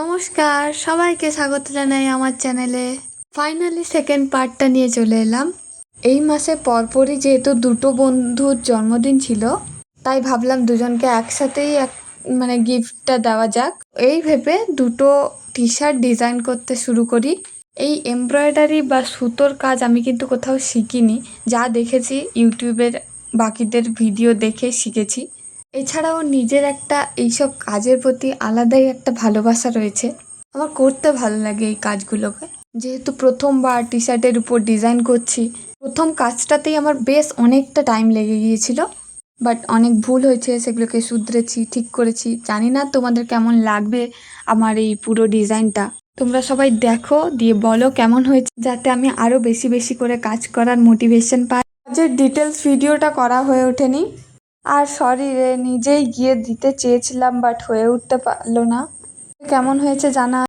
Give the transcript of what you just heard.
নমস্কার, সবাইকে স্বাগত জানাই আমার চ্যানেলে। ফাইনালি সেকেন্ড পার্টটা নিয়ে চলে এলাম। এই মাসে পরপরই যেহেতু দুটো বন্ধুর জন্মদিন ছিল, তাই ভাবলাম দুজনকে একসাথেই এক মানে গিফটটা দেওয়া যাক। এই ভেবে দুটো টি শার্ট ডিজাইন করতে শুরু করি। এই এমব্রয়ডারি বা সুতোর কাজ আমি কিন্তু কোথাও শিখিনি। যা দেখেছি ইউটিউবের বাকিদের ভিডিও দেখে শিখেছি। এছাড়াও নিজের একটা এইসব কাজের প্রতি আলাদাই একটা ভালোবাসা রয়েছে। আমার করতে ভালো লাগে এই কাজগুলোকে। যেহেতু প্রথমবার টি শার্টের উপর ডিজাইন করছি, প্রথম কাজটাতেই আমার বেশ অনেকটা টাইম লেগে গিয়েছিল। বাট অনেক ভুল হয়েছে, সেগুলোকে শুধরেছি, ঠিক করেছি। জানি না তোমাদের কেমন লাগবে আমার এই পুরো ডিজাইনটা তোমরা সবাই দেখো, দিয়ে বলো কেমন হয়েছে, যাতে আমি আরও বেশি বেশি করে কাজ করার মোটিভেশন পাই। কাজের ডিটেলস ভিডিওটা করা হয়ে ওঠেনি। আর শরীরে নিজেই গিয়ে দিতে চেয়েছিলাম বাট হয়ে উঠতে পারল না। কেমন হয়েছে জানা